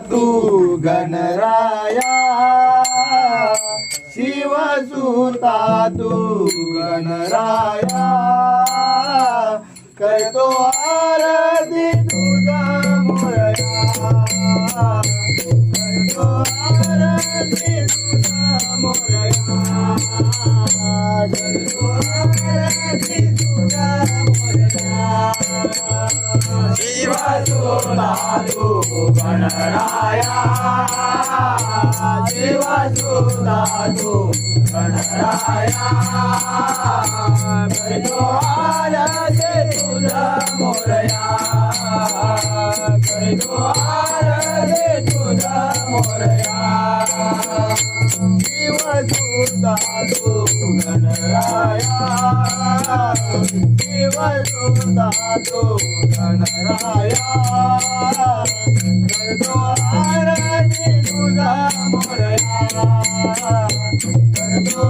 तू गणराया शिवसुता तू गणराया. करतो आरती तुझा मोरया. करतो आरती तुझा मोरया. करतो आरती तुझा मोरया. शिवसुता गणराया शिवसुता गणराया करतो आरती तुझा मोरया करतो आरती तुझा मोरया शिवसुता गणराया गणराया करतो आरती तुझा मोरया करतो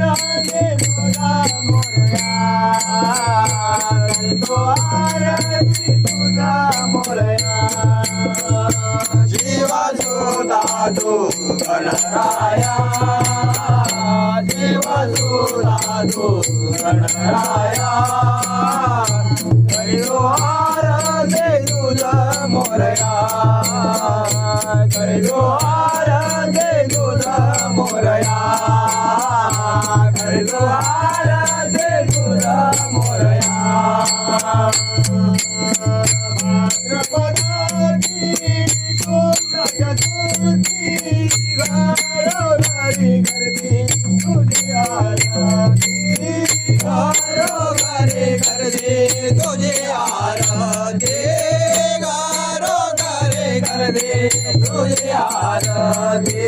आरती तुझा मोरया करतो आरती तुझा मोरया शिवसुता तू गणराया शिवसुता करिलो आरती तुझा मोरया. करिलो जय तुझा मोरया. तुझी आरती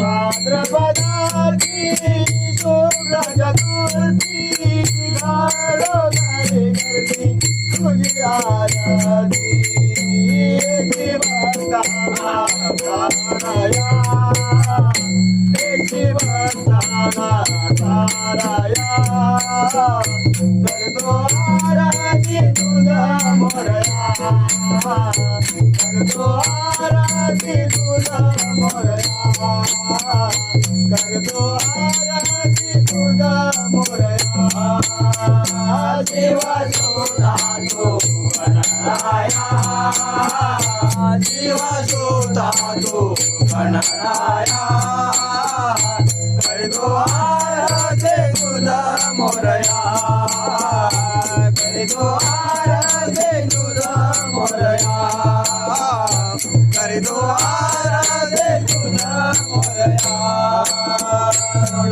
भाद्रपदाची शुक्ल चतुर्थी घरोघरी गर्दी तुझी आरती शिवस्ताना ताराया शिवस्ताना ताराया करतो आरती तुझा मोरया करतो आरती तुझा मोरया करतो आरती तुझा मोरया शिवा सोता तो गणराया तो करतो आरती तुझा मोरया करतो आरती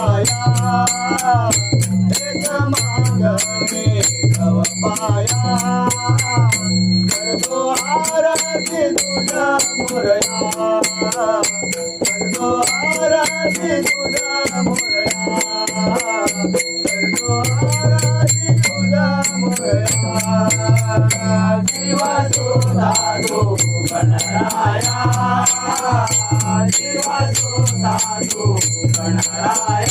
पाया एक मागणे तव पाया करतो आरती तुझा मोरया करतो आरती तुझा मोरया करतो आरती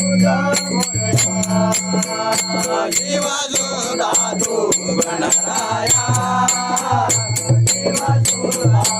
आरती तुझा मोरया जीवा जोडा.